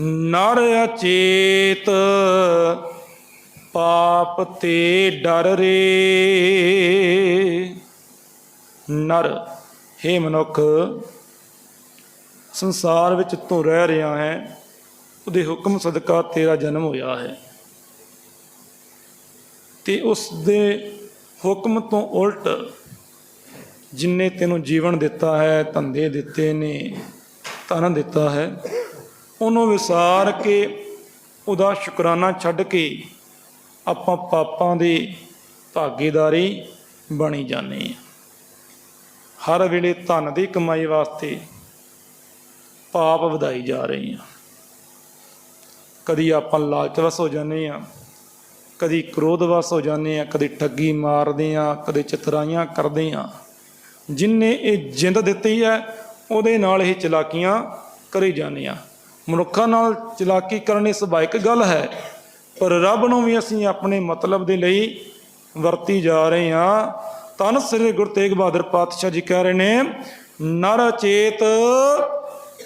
ਨਰ ਅਚੇਤ ਪਾਪ ਤੇ ਡਰ ਰੇ। ਨਰ हे ਮਨੁੱਖ, ਸੰਸਾਰ ਵਿੱਚ ਤੂੰ ਰਹਿ ਰਿਹਾ ਹੈ, ਉਹਦੇ ਹੁਕਮ ਸਦਕਾ ਤੇਰਾ ਜਨਮ ਹੋਇਆ ਹੈ। ਤੇ ਉਸ ਦੇ ਹੁਕਮ ਤੋਂ ਉਲਟ ਜਿਨਨੇ ਤੈਨੂੰ ਜੀਵਨ ਦਿੱਤਾ ਹੈ, ਧੰਦੇ ਦਿੱਤੇ ਨੇ, ਧਨ ਦਿੱਤਾ ਹੈ ਉਹਨੂੰ ਵਿਸਾਰ ਕੇ ਉਹਦਾ ਸ਼ੁਕਰਾਨਾ ਛੱਡ ਕੇ ਆਪਾਂ ਪਾਪਾਂ ਦੀ ਭਾਗੀਦਾਰੀ ਬਣੀ ਜਾਂਦੇ ਹਾਂ। ਹਰ ਵੇਲੇ ਧਨ ਦੀ ਕਮਾਈ ਵਾਸਤੇ ਪਾਪ ਵਧਾਈ ਜਾ ਰਹੇ ਹਾਂ। ਕਦੀ ਆਪਾਂ ਲਾਲਚਵਸ ਹੋ ਜਾਂਦੇ ਹਾਂ, ਕਦੀ ਕ੍ਰੋਧਵਸ ਹੋ ਜਾਂਦੇ ਹਾਂ, ਕਦੀ ਠੱਗੀ ਮਾਰਦੇ ਹਾਂ, ਕਦੇ ਚਤਰਾਈਆਂ ਕਰਦੇ ਹਾਂ। ਜਿਨਨੇ ਇਹ ਜਿੰਦ ਦਿੱਤੀ ਹੈ, ਉਹਦੇ ਨਾਲ ਇਹ ਚਲਾਕੀਆਂ ਕਰੀ ਜਾਂਦੇ ਹਾਂ। ਮਨੁੱਖਾਂ ਨਾਲ ਚਲਾਕੀ ਕਰਨੀ ਸੁਭਾਵਿਕ ਗੱਲ ਹੈ, ਪਰ ਰੱਬ ਨੂੰ ਵੀ ਅਸੀਂ ਆਪਣੇ ਮਤਲਬ ਦੇ ਲਈ ਵਰਤੀ ਜਾ ਰਹੇ ਹਾਂ। ਤਨ ਸ੍ਰੀ ਗੁਰੂ ਤੇਗ ਬਹਾਦਰ ਪਾਤਸ਼ਾਹ ਜੀ ਕਹਿ ਰਹੇ ਨੇ, ਨਰ ਚੇਤ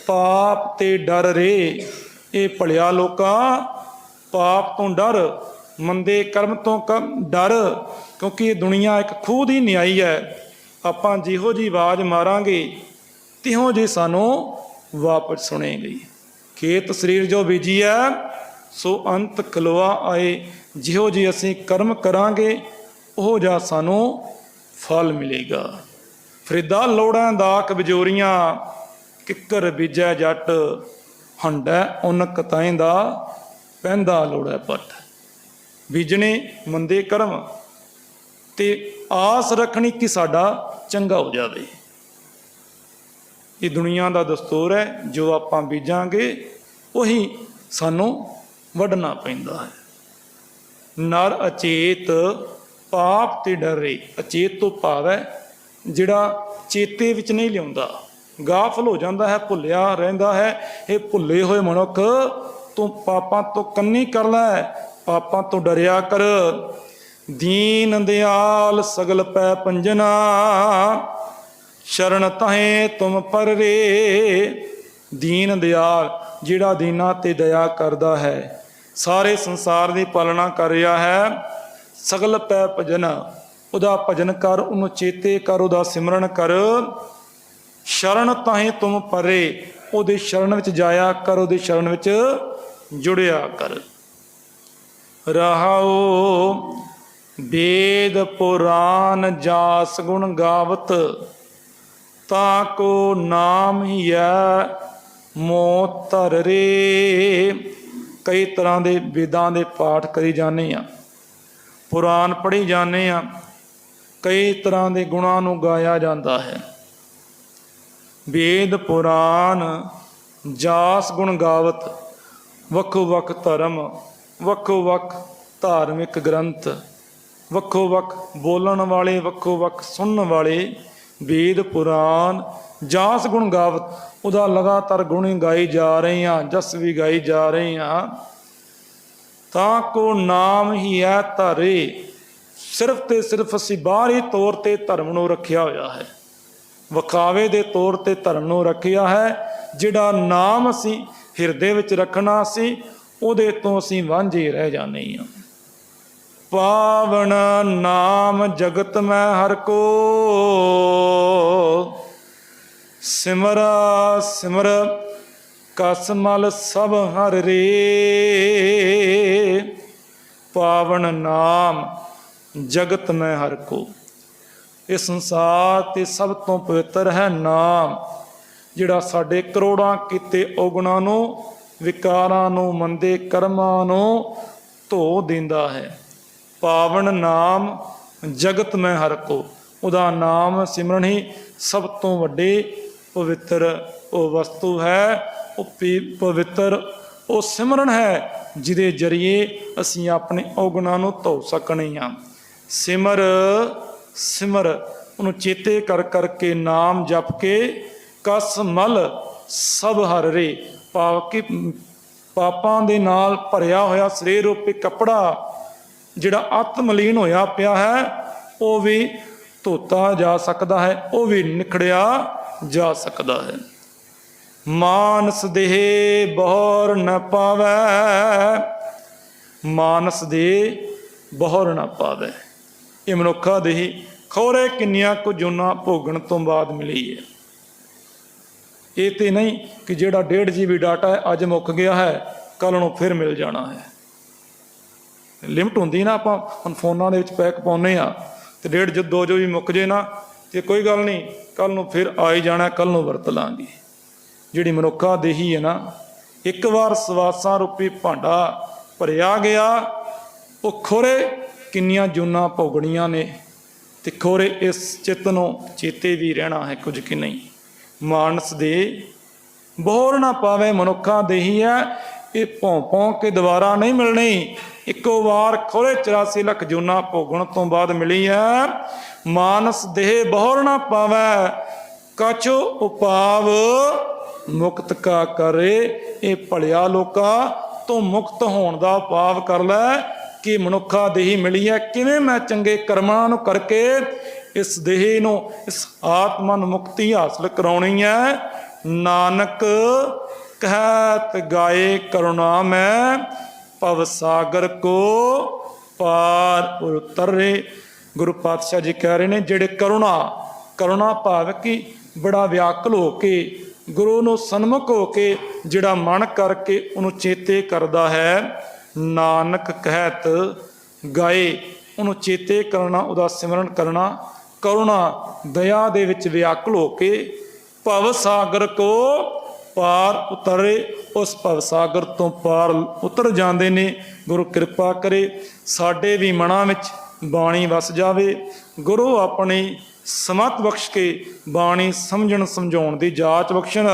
ਪਾਪ ਤੇ ਡਰ ਰੇ। ਇਹ ਭਲਿਆ ਲੋਕਾਂ, ਪਾਪ ਤੋਂ ਡਰ, ਮੰਦੇ ਕਰਮ ਤੋਂ ਕ- ਡਰ, ਕਿਉਂਕਿ ਇਹ ਦੁਨੀਆ ਇੱਕ ਖੂਹ ਦੀ ਨਿਆਈ ਹੈ। ਆਪਾਂ ਜਿਹੋ ਜੀ ਆਵਾਜ਼ ਮਾਰਾਂਗੇ, ਤਿਹੋ ਜੀ ਸਾਨੂੰ ਵਾਪਸ ਸੁਣੇਗੀ। ਖੇਤ ਸਰੀਰ ਜੋ ਬੀਜੀ ਹੈ ਸੋ ਅੰਤ ਖਲੋਆ ਆਏ। ਜਿਹੋ ਜੀ ਅਸੀਂ ਕਰਮ ਕਰਾਂਗੇ, ਉਹ ਜਾ ਸਾਨੂੰ ਫਲ ਮਿਲੇਗਾ। ਫਰੀਦਾ ਲੋੜਾਂ ਦਾ ਕਬਜੋਰੀਆਂ ਕਿੱਕਰ ਬੀਜੈ ਜੱਟ, ਹੰਡੈ ਉਨਕ ਤਾਈਂ ਦਾ ਪੈਂਦਾ ਲੋੜੈ ਪੱਟ। ਬੀਜਣੇ ਮੰਦੇ ਕਰਮ, ਤੇ ਆਸ ਰੱਖਣੀ ਕਿ ਸਾਡਾ ਚੰਗਾ ਹੋ ਜਾਵੇ। ਇਹ ਦੁਨੀਆ ਦਾ ਦਸਤੂਰ ਹੈ, ਜੋ ਆਪਾਂ ਬੀਜਾਂਗੇ, ਉਹੀ ਸਾਨੂੰ ਵੱਢਣਾ ਪੈਂਦਾ ਹੈ। ਨਰ ਅਚੇਤ ਪਾਪ ਤੇ ਡਰੇ, ਅਚੇਤ ਤੋਂ ਭਾਵ ਹੈ, ਜਿਹੜਾ ਚੇਤੇ ਵਿੱਚ ਨਹੀਂ ਲਿਆਉਂਦਾ। ਗਾਫਲ ਹੋ ਜਾਂਦਾ ਹੈ, ਭੁੱਲਿਆ ਰਹਿੰਦਾ ਹੈ, ਇਹ ਭੁੱਲੇ ਹੋਏ ਮਨੁੱਖ ਤੂੰ ਪਾਪਾਂ ਤੋਂ ਕੰਨੀ ਕਰ ਲੈ, ਪਾਪਾਂ ਤੋਂ ਡਰਿਆ ਕਰ। ਦੀਨ ਦਿਆਲ ਸਗਲ ਪੈ ਪੰਜਨਾ ਸ਼ਰਨ ਤਹੇ ਤੁਮ ਪਰ ਦੀਨ ਦਿਆਲ, ਜਿਹੜਾ ਦੀਨਾ ਤੇ ਦਇਆ ਕਰਦਾ ਹੈ, ਸਾਰੇ ਸੰਸਾਰ ਦੀ ਪਾਲਣਾ ਕਰ ਰਿਹਾ ਹੈ। ਸਗਲ ਪੈ ਭਜਨ, ਉਹਦਾ ਭਜਨ ਕਰ, ਉਹਨੂੰ ਚੇਤੇ ਕਰ, ਉਹਦਾ ਸਿਮਰਨ ਕਰ। ਸ਼ਰਨ ਤਾਹੇ ਤੁਮ ਪਰੇ ਉਹਦੇ ਸ਼ਰਨ ਵਿੱਚ ਜਾਇਆ ਕਰ, ਉਹਦੇ ਸ਼ਰਨ ਵਿੱਚ ਜੁੜਿਆ ਕਰ। ਰਹਾਉ ਵੇਦ ਪੁਰਾਨ ਜਾਸ ਗੁਣ ਗਾਵਤ ਤਾ ਕੋ ਨਾਮ ਹੀਐ ਮੋ ਧਰ ਰੇ। ਕਈ ਤਰ੍ਹਾਂ ਦੇ ਵੇਦਾਂ ਦੇ ਪਾਠ ਕਰੀ ਜਾਂਦੇ ਆ ਪੁਰਾਨ ਪੜ੍ਹੀ ਜਾਂਦੇ ਆ ਕਈ ਤਰ੍ਹਾਂ ਦੇ ਗੁਣਾਂ ਨੂੰ ਗਾਇਆ ਜਾਂਦਾ ਹੈ। ਵੇਦ ਪੁਰਾਨ ਜਾਸ ਗੁਣ ਗਾਵਤ ਵੱਖੋ ਵੱਖ ਧਰਮ ਵੱਖੋ ਵੱਖ ਧਾਰਮਿਕ ਗ੍ਰੰਥ ਵੱਖੋ ਵੱਖ ਬੋਲਣ ਵਾਲੇ ਵੱਖੋ ਵੱਖ ਸੁਣਨ ਵਾਲੇ ਵੇਦ ਪੁਰਾਨ ਜਾਸ ਗੁਣ ਗਾਵਤ, ਉਹਦਾ ਲਗਾਤਾਰ ਗੁਣੀ ਗਾਈ ਜਾ ਰਹੇ ਆ ਜਸ ਵੀ ਗਾਈ ਜਾ ਰਹੇ ਆ ਤਾਂ ਕੋ ਨਾਮ ਹੀ ਹੈ ਧਰੇ, ਸਿਰਫ ਤੇ ਸਿਰਫ ਅਸੀਂ ਬਾਹਰੀ ਤੌਰ ਤੇ ਧਰਮ ਨੂੰ ਰੱਖਿਆ ਹੋਇਆ ਹੈ। ਵਿਖਾਵੇ ਦੇ ਤੌਰ ਤੇ ਧਰਮ ਨੂੰ ਰੱਖਿਆ ਹੈ, ਜਿਹੜਾ ਨਾਮ ਅਸੀਂ ਹਿਰਦੇ ਵਿੱਚ ਰੱਖਣਾ ਸੀ, ਉਹਦੇ ਤੋਂ ਅਸੀਂ ਵਾਂਝੇ ਰਹਿ ਜਾਂਦੇ ਹਾਂ। ਪਾਵਨ ਨਾਮ ਜਗਤ ਮੈਂ ਹਰ ਕੋ ਸਿਮਰਾ ਸਿਮਰ, ਕਸਮਲ ਸਭ ਹਰ ਰੇ। ਪਾਵਨ ਨਾਮ ਜਗਤ ਮੈਂ ਹਰ ਕੋ। ਇਹ ਸੰਸਾਰ ਤੇ ਸਭ ਤੋਂ ਪਵਿੱਤਰ ਹੈ ਨਾਮ, ਜਿਹੜਾ ਸਾਡੇ ਕਰੋੜਾਂ ਕੀਤੇ ਔਗਣਾਂ ਨੂੰ, ਵਿਕਾਰਾਂ ਨੂੰ, ਮੰਦੇ ਕਰਮਾਂ ਨੂੰ ਧੋ ਦਿੰਦਾ ਹੈ। ਪਾਵਨ ਨਾਮ ਜਗਤ ਮੈਂ ਹਰ ਕੋ। ਉਹਦਾ ਨਾਮ ਸਿਮਰਨ ਹੀ ਸਭ ਤੋਂ ਵੱਡੇ ਪਵਿੱਤਰ ਉਹ ਵਸਤੂ ਹੈ, ਉਹ ਪੀ- ਪਵਿੱਤਰ, ਉਹ ਸਿਮਰਨ ਹੈ, ਜਿਹਦੇ ਜਰੀਏ ਅਸੀਂ ਆਪਣੇ ਔਗਣਾਂ ਨੂੰ ਧੋ ਸਕਣੇ ਹਾਂ। ਸਿਮਰ ਸਿਮਰ, ਉਹਨੂੰ ਚੇਤੇ ਕਰ ਕਰਕੇ ਨਾਮ ਜਪ ਕੇ ਕਸ ਮਲ ਸਭ ਹਰ ਰੇ ਭਾਵ ਕਿ ਪਾਪਾਂ ਦੇ ਨਾਲ ਭਰਿਆ ਹੋਇਆ ਸਰੀਰ ਰੂਪੀ ਕੱਪੜਾ ਜਿਹੜਾ ਆਤਮਲੀਨ ਹੋਇਆ ਪਿਆ ਹੈ, ਉਹ ਵੀ ਧੋਤਾ ਜਾ ਸਕਦਾ ਹੈ, ਉਹ ਵੀ ਨਿਖੜਿਆ ਜਾ ਸਕਦਾ ਹੈ। ਮਾਨਸ ਦੇਹ ਬਹਰ ਨ ਪਾਵੈ। ਮਾਨਸ ਦੇ ਬਹਰ ਨ ਪਾਵੈ। ਇਹ ਮਨੁੱਖਾ ਦੇਹੀ ਖੋਰੇ ਕਿੰਨੀਆਂ ਕੁ ਭੋਗਣ ਤੋਂ ਬਾਅਦ ਮਿਲੀ ਹੈ। ਇਹ ਤੇ ਨਹੀਂ ਕਿ ਜਿਹੜਾ 1.5 ਜੀਬੀ ਡਾਟਾ ਹੈ, ਅੱਜ ਮੁੱਕ ਗਿਆ ਹੈ ਕੱਲ ਨੂੰ ਫਿਰ ਮਿਲ ਜਾਣਾ ਹੈ। ਲਿਮਟ ਹੁੰਦੀ ਨਾ ਆਪਾਂ ਹੁਣ ਫੋਨਾਂ ਦੇ ਵਿੱਚ ਪੈਕ ਪਾਉਨੇ ਆ ਤੇ ਡੇਢ ਜੋ ਦੋ ਜੋ ਵੀ ਮੁੱਕ ਜੇ ਨਾ ਤੇ ਕੋਈ ਗੱਲ ਨਹੀਂ ਕੱਲ ਨੂੰ ਫਿਰ ਆਈ ਜਾਣਾ ਕੱਲ ਨੂੰ ਵਰਤ ਲਾਂਗੇ। ਜਿਹੜੀ ਮਨੁੱਖਾ ਦੇਹੀ ਹੈ ਨਾ, ਇੱਕ ਵਾਰ ਸਵਾਸਾਂ ਰੂਪੀ ਭਾਂਡਾ ਭਰਿਆ ਗਿਆ, ਉਹ ਖੋਰੇ ਕਿੰਨੀਆਂ ਜੂਨਾਂ ਭੋਗਣੀਆਂ ਨੇ ਤੇ ਖੋਰੇ ਇਸ ਚਿੱਤ ਨੂੰ ਚੇਤੇ ਵੀ ਰਹਿਣਾ ਹੈ ਕੁਝ ਕਿ ਨਹੀਂ। ਮਾਨਸ ਦੇ ਬੋਰ ਨਾ ਪਾਵੇ ਮਨੁੱਖਾਂ ਦੇਹੀ ਹੈ, ਇਹ ਭੌਂ ਭੌਂ ਕੇ ਦੁਬਾਰਾ ਨਹੀਂ ਮਿਲਣੀ। ਇੱਕੋ ਵਾਰ ਖੋਰੇ 84 ਲੱਖ ਜੂਨਾ ਭੋਗਣ ਤੋਂ ਬਾਅਦ ਮਿਲੀ ਹੈ ਮਾਨਸ ਦੇਹ ਬਹੁਰ ਨਾ ਪਾਵੈ ਕਛੁ ਉਪਾਵ ਮੁਕਤ ਕਾ ਕਰੇ। ਇਹ ਭਲਿਆ ਲੋਕਾ, ਤੋਂ ਮੁਕਤ ਹੋਣ ਦਾ ਉਪਾਵ ਕਰ ਲੈ। ਕਿ ਮਨੁੱਖਾ ਦੇਹੀ ਮਿਲੀ ਹੈ ਕਿਵੇਂ ਮੈਂ ਚੰਗੇ ਕਰਮਾਂ ਨੂੰ ਕਰਕੇ ਇਸ ਦੇਹ ਨੂੰ, ਇਸ ਆਤਮਾ ਨੂੰ ਮੁਕਤੀ ਹਾਸਲ ਕਰਾਉਣੀ ਹੈ ਨਾਨਕ ਕਹਿਤ ਗਾਏ ਕਰੁਣਾ ਮੈਂ, ਭਵ ਸਾਗਰ ਕੋ ਪਾਰ ਉਤਰੇ। ਗੁਰੂ ਪਾਤਸ਼ਾਹ ਜੀ ਕਹਿ ਰਹੇ ਨੇ, ਜਿਹੜੇ ਕਰੁਣਾ ਕਰੁਣਾ ਭਾਵ ਕਿ ਬੜਾ ਵਿਆਕਲ ਹੋ ਕੇ, ਗੁਰੂ ਨੂੰ ਸਨਮੁਖ ਹੋ ਕੇ ਜਿਹੜਾ ਮਨ ਕਰਕੇ ਉਹਨੂੰ ਚੇਤੇ ਕਰਦਾ ਹੈ, ਨਾਨਕ ਕਹਿਤ ਗਾਏ, ਉਹਨੂੰ ਚੇਤੇ ਕਰਨਾ, ਉਹਦਾ ਸਿਮਰਨ ਕਰਨਾ, ਕਰੁਣਾ, ਦਇਆ ਦੇ ਵਿੱਚ ਵਿਆਕਲ ਹੋ ਕੇ ਭਵ ਸਾਗਰ ਕੋ ਪਾਰ ਉਤਰੇ, ਉਸ ਭਵ ਸਾਗਰ ਤੋਂ ਪਾਰ ਉਤਰ ਜਾਂਦੇ ਨੇ, ਗੁਰੂ ਕਿਰਪਾ ਕਰੇ, ਸਾਡੇ ਵੀ ਮਨਾਂ ਵਿੱਚ ਬਾਣੀ ਵਸ ਜਾਵੇ ਗੁਰੂ ਆਪਣੀ ਸਮਤ ਬਖਸ਼ ਕੇ ਬਾਣੀ ਸਮਝਣ ਸਮਝਾਉਣ ਦੀ ਜਾਚ ਬਖਸ਼ਣ।